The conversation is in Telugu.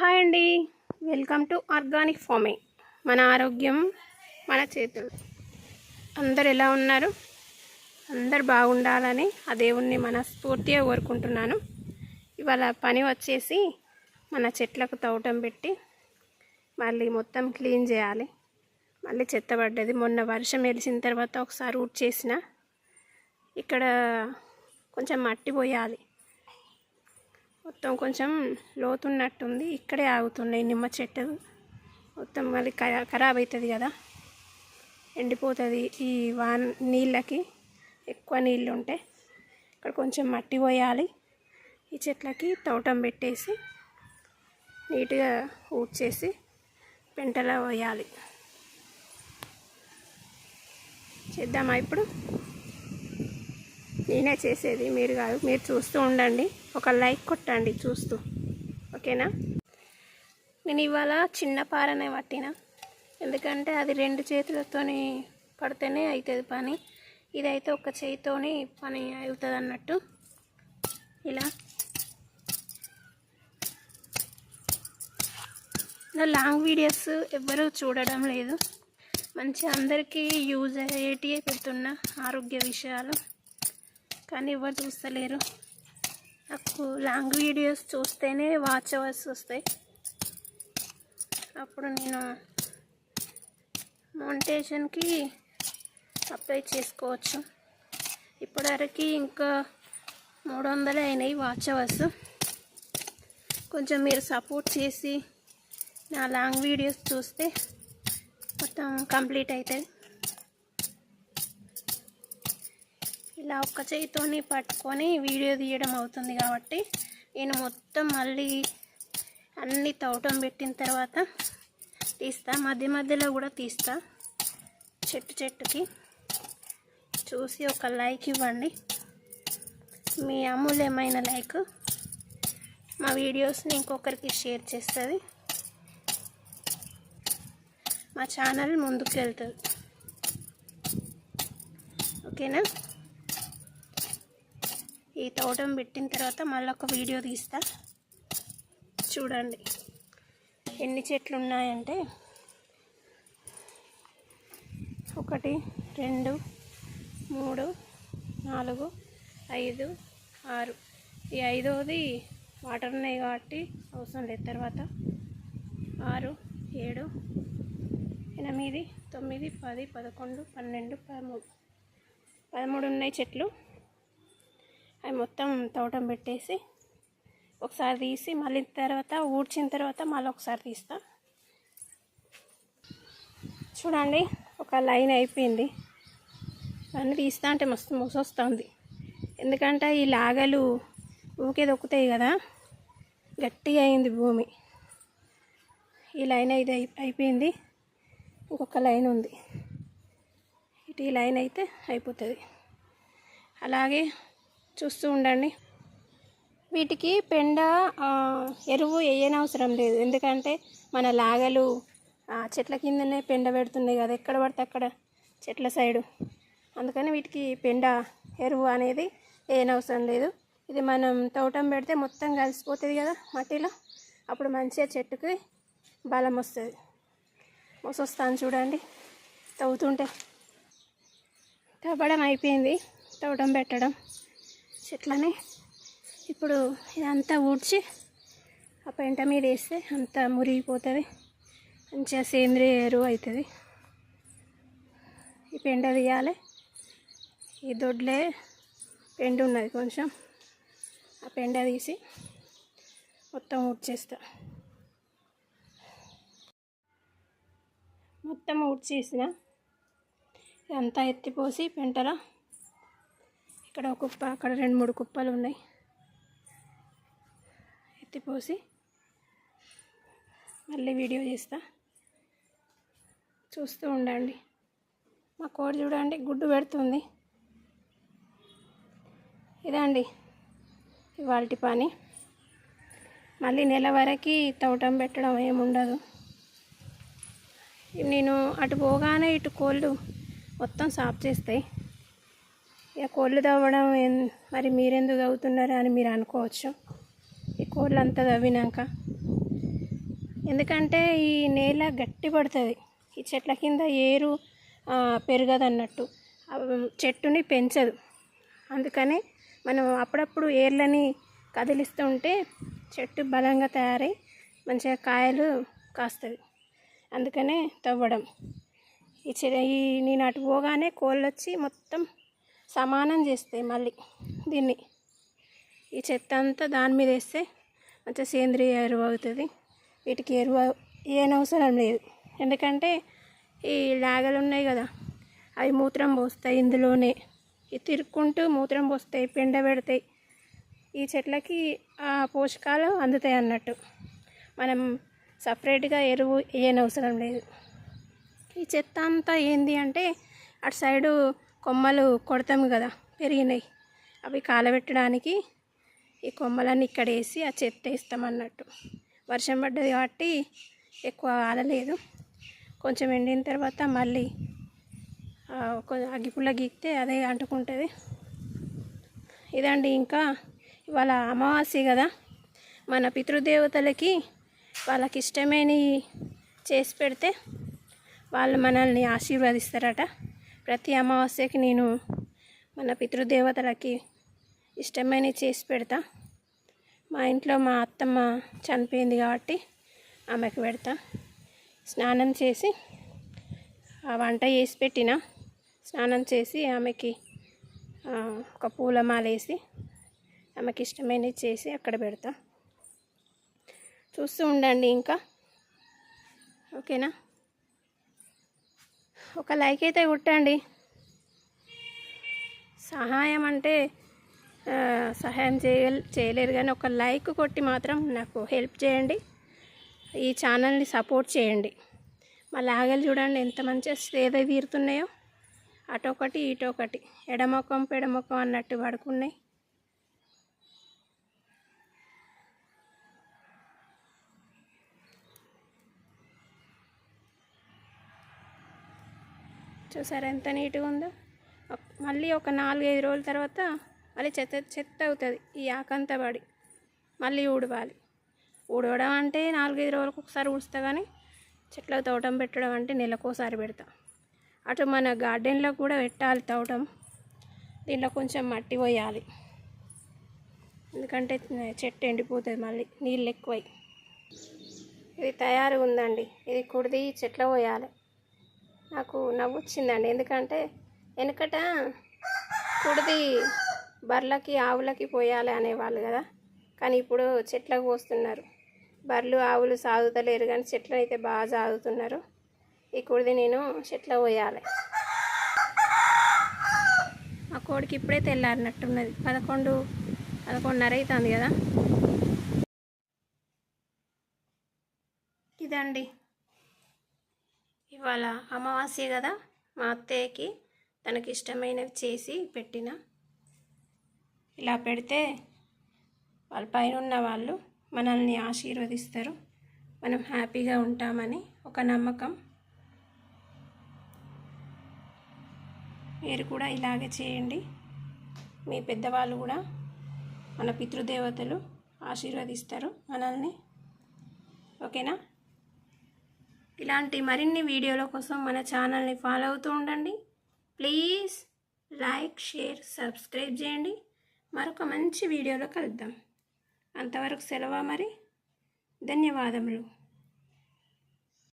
హాయ్ అండి. వెల్కమ్ టు ఆర్గానిక్ ఫార్మింగ్ మన ఆరోగ్యం మన చేతులు. అందరు ఎలా ఉన్నారు? అందరు బాగుండాలని ఆ దేవుణ్ణి మనస్ఫూర్తిగా కోరుకుంటున్నాను. ఇవాళ పని వచ్చేసి మన చెట్లకు తవ్వటం పెట్టి మళ్ళీ మొత్తం క్లీన్ చేయాలి. మళ్ళీ చెత్త పడ్డది. మొన్న వర్షం వెలిసిన తర్వాత ఒకసారి ఊడ్ చేసిన ఇక్కడ కొంచెం మట్టి పోయాలి. మొత్తం కొంచెం లోతున్నట్టుంది. ఇక్కడే ఆగుతున్నాయి నిమ్మ చెట్టు. మొత్తం మళ్ళీ ఖరాబ్ అవుతుంది కదా. ఎండిపోతుంది ఈ వాన నీళ్ళకి. ఎక్కువ నీళ్ళు ఉంటే ఇక్కడ కొంచెం మట్టి పోయాలి. ఈ చెట్లకి తోటం పెట్టేసి నీట్గా ఊడ్చేసి పెంటలా పోయాలి. చేద్దామా ఇప్పుడు? నేనే చేసేది మీరు కాదు. మీరు చూస్తూ ఉండండి. ఒక లైక్ కొట్టండి చూస్తూ. ఓకేనా? నేను ఇవాళ చిన్న పారనే పట్టిన. ఎందుకంటే అది రెండు చేతులతోని పడితేనే అవుతుంది పని. ఇదైతే ఒక చేయితోని పని అవుతుంది అన్నట్టు ఇలా. నా లాంగ్ వీడియోస్ ఎవ్వరూ చూడడం లేదు. మంచి అందరికీ యూజ్ అయ్యేటి పెడుతున్న ఆరోగ్య విషయాలు. కానీ ఎవరు చూస్తలేరు. నాకు లాంగ్ వీడియోస్ చూస్తేనే వాచ్ అవర్స్ వస్తాయి. అప్పుడు నేను మౌంటేషన్కి అప్లై చేసుకోవచ్చు. ఇప్పటివరకు ఇంకా మూడు వందలు అయినాయి వాచ్ అవర్స్. కొంచెం మీరు సపోర్ట్ చేసి నా లాంగ్ వీడియోస్ చూస్తే మొత్తం కంప్లీట్ అవుతుంది ఇలా ఒక్క చేయితోని పట్టుకొని వీడియో తీయడం అవుతుంది కాబట్టి నేను మొత్తం మళ్ళీ అన్ని తవ్వటం పెట్టిన తర్వాత తీస్తా. మధ్య మధ్యలో కూడా తీస్తా. చెట్టు చెట్టుకి చూసి ఒక లైక్ ఇవ్వండి. మీ అమూల్యమైన లైక్ మా వీడియోస్ని ఇంకొకరికి షేర్ చేస్తుంది. మా ఛానల్ ముందుకు వెళ్తుంది ఓకేనా? ఈ తోటం పెట్టిన తర్వాత మళ్ళీ ఒక వీడియో తీస్తా. చూడండి. ఎన్ని చెట్లు ఉన్నాయంటే ఒకటి రెండు మూడు నాలుగు ఐదు ఆరు. ఈ ఐదవది వాటర్ ఉన్నాయి కాబట్టి అవసరం లేదు. తర్వాత ఆరు ఏడు ఎనిమిది తొమ్మిది పది పదకొండు పన్నెండు పదమూడు. పదమూడు ఉన్నాయి చెట్లు. అవి మొత్తం తోటం పెట్టేసి ఒకసారి తీసి మళ్ళీ తర్వాత ఊడ్చిన తర్వాత మళ్ళీ ఒకసారి తీస్తా. చూడండి ఒక లైన్ అయిపోయింది. దాన్ని తీస్తా అంటే మస్తు మూసొస్తుంది ఎందుకంటే ఈ లాగలు ఊకే దొక్కుతాయి కదా గట్టిగా అయింది భూమి. ఈ లైన్ అయితే అయిపోయింది. ఇంకొక లైన్ ఉంది. ఇటు ఈ లైన్ అయితే అయిపోతుంది. అలాగే చూస్తూ ఉండండి. వీటికి పెండ ఎరువు వేయనవసరం లేదు. ఎందుకంటే మన లాగలు చెట్ల కిందనే పెండ పెడుతున్నాయి కదా. ఎక్కడ పడితే అక్కడ చెట్ల సైడు. అందుకని వీటికి పెండ ఎరువు అనేది వేయనవసరం లేదు. ఇది మనం తోటం పెడితే మొత్తం కలిసిపోతుంది కదా మట్టిలో. అప్పుడు మంచిగా చెట్టుకి బలం వస్తుంది. మోసొస్తాను చూడండి. తవ్వుతుంటే. తవ్వడం అయిపోయింది. తవ్వడం పెట్టడం. చెట్లని ఇప్పుడు ఇదంతా ఊడ్చి ఆ పెంట మీద వేస్తే అంతా మురిగిపోతుంది. మంచిగా సేంద్రియ ఎరువు అవుతుంది. ఈ పెండ తీయాలి. ఈ దొడ్లే పెండు ఉన్నది కొంచెం. ఆ పెండ తీసి మొత్తం ఊడ్చేస్తా. మొత్తం ఊడ్చేసిన. ఇదంతా ఎత్తిపోసి పెంటలో ఇక్కడ ఒక కుప్ప అక్కడ రెండు మూడు కుప్పలు ఉన్నాయి. ఎత్తిపోసి మళ్ళీ వీడియో చేస్తా. చూస్తూ ఉండండి. మా కోడి చూడండి గుడ్డు పెడుతుంది. ఇదండి ఇవాళ పని. మళ్ళీ నెల వరకు తవటం పెట్టడం ఏముండదు నేను అటు పోగానే ఇటు కోళ్ళు మొత్తం సాఫ్ చేస్తాయి. ఇక కోళ్ళు తవ్వడం మరి మీరెందుకు తవ్వుతున్నారు అని మీరు అనుకోవచ్చు. ఈ కోళ్ళు అంతా తవ్వినాక. ఎందుకంటే ఈ నేల గట్టి పడుతుంది. ఈ చెట్ల కింద ఏరు పెరగదన్నట్టు. పెరగదు అన్నట్టు చెట్టుని పెంచదు. అందుకని మనం అప్పుడప్పుడు ఏర్లని కదిలిస్తూ ఉంటే చెట్టు బలంగా తయారై మంచిగా కాయలు కాస్తుంది. అందుకనే తవ్వడం. ఈ చె ఈ నేను అటు పోగానే కోళ్ళు వచ్చి మొత్తం సమానం చేస్తాయి మళ్ళీ దీన్ని ఈ చెత్త అంతా దాని మీద వేస్తే మంచిగా సేంద్రియ ఎరువు అవుతుంది. వీటికి ఎరువు ఏనవసరం లేదు. ఎందుకంటే ఈ లాగలు ఉన్నాయి కదా అవి మూత్రం పోస్తాయి ఇందులోనే. ఇవి తిరుక్కుంటూ మూత్రం పోస్తాయి పెండ పెడతాయి. ఈ చెట్లకి ఆ పోషకాలు అందుతాయి అన్నట్టు. మనం సపరేట్గా ఎరువు వేయనవసరం లేదు. ఈ చెత్త అంతా ఏంది అంటే అటు సైడు కొమ్మలు కొడతాము కదా పెరిగినాయి. అవి కాలబెట్టడానికి ఈ కొమ్మలన్నీ ఇక్కడ వేసి ఆ చెత్త వేస్తాం అన్నట్టు. వర్షం పడ్డది కాబట్టి ఎక్కువ ఆడలేదు. కొంచెం ఎండిన తర్వాత మళ్ళీ ఒక అగ్గిపుల్ల గీకితే అదే అంటుకుంటుంది. ఇదండి ఇంకా ఇవాళ అమావాస్య కదా. మన పితృదేవతలకి వాళ్ళకి ఇష్టమైనవి చేసి పెడితే వాళ్ళు మనల్ని ఆశీర్వదిస్తారట. ప్రతి అమావాస్యకి నేను మన పితృదేవతలకి ఇష్టమైనవి చేసి పెడతా. మా ఇంట్లో మా అత్తమ్మ చనిపోయింది కాబట్టి ఆమెకు పెడతా. స్నానం చేసి ఆ వంట చేసి పెట్టిన. స్నానం చేసి ఆమెకి ఒక పూలమాల వేసి ఆమెకి ఇష్టమైనవి చేసి అక్కడ పెడతా. చూస్తూ ఉండండి ఇంకా. ఓకేనా? ఒక లైక్ అయితే కొట్టండి. సహాయం అంటే సహాయం చేయ చేయలేరు కానీ ఒక లైక్ కొట్టి మాత్రం నాకు హెల్ప్ చేయండి. ఈ ఛానల్ని సపోర్ట్ చేయండి. మా లాగలు చూడండి ఎంత మంచిగా సేద తీరుతున్నాయో అటొకటి ఇటొకటి. ఎడమొఖం పెడమొఖం అన్నట్టు పడుకున్నాయి. చూసారా ఎంత నీట్గా ఉందో? మళ్ళీ ఒక నాలుగైదు రోజుల తర్వాత మళ్ళీ చెత్త చెత్త అవుతుంది ఈ ఆకంతా పడి. మళ్ళీ ఊడవాలి. ఊడవడం అంటే నాలుగైదు రోజులకు ఒకసారి ఊడుస్తా కానీ చెట్ల తోటం పెట్టడం అంటే నెలకోసారి పెడతా. అటు మన గార్డెన్లో కూడా పెట్టాలి తోటం. దీంట్లో కొంచెం మట్టి పోయాలి. ఎందుకంటే చెట్టు ఎండిపోతుంది మళ్ళీ నీళ్ళు ఎక్కువై. ఇది తయారు ఉందండి. ఇది కుడిది చెట్ల పోయాలి. నాకు నవ్వు వచ్చిందండి ఎందుకంటే వెనకట కుడిది బర్లకి ఆవులకి పోయాలి అనేవాళ్ళు కదా. కానీ ఇప్పుడు చెట్లకు పోస్తున్నారు. బర్రెలు ఆవులు సాగుతలేరు కానీ చెట్లు అయితే బాగా సాగుతున్నారు ఈ కుడిది నేను చెట్ల పోయాలి. ఆ కోడికి ఇప్పుడే తెల్లారినట్టున్నది. పదకొండు పదకొండున్నర అవుతుంది కదా. ఇదండి. ఇవాళ అమావాస్య కదా మా అత్తయ్యకి తనకి ఇష్టమైనవి చేసి పెట్టిన. ఇలా పెడితే వాళ్ళ పైన ఉన్న వాళ్ళు మనల్ని ఆశీర్వదిస్తారు. మనం హ్యాపీగా ఉంటామని ఒక నమ్మకం. మీరు కూడా ఇలాగే చేయండి. మీ పెద్దవాళ్ళు కూడా మన పితృదేవతలు ఆశీర్వదిస్తారు మనల్ని. ఓకేనా? ఇలాంటి మరిన్ని వీడియోల కోసం మన ఛానల్ని ఫాలో అవుతూ ఉండండి. ప్లీజ్ లైక్ షేర్ సబ్స్క్రైబ్ చేయండి. మరొక మంచి వీడియోలో కలుద్దాం. అంతవరకు సెలవా మరి. ధన్యవాదములు.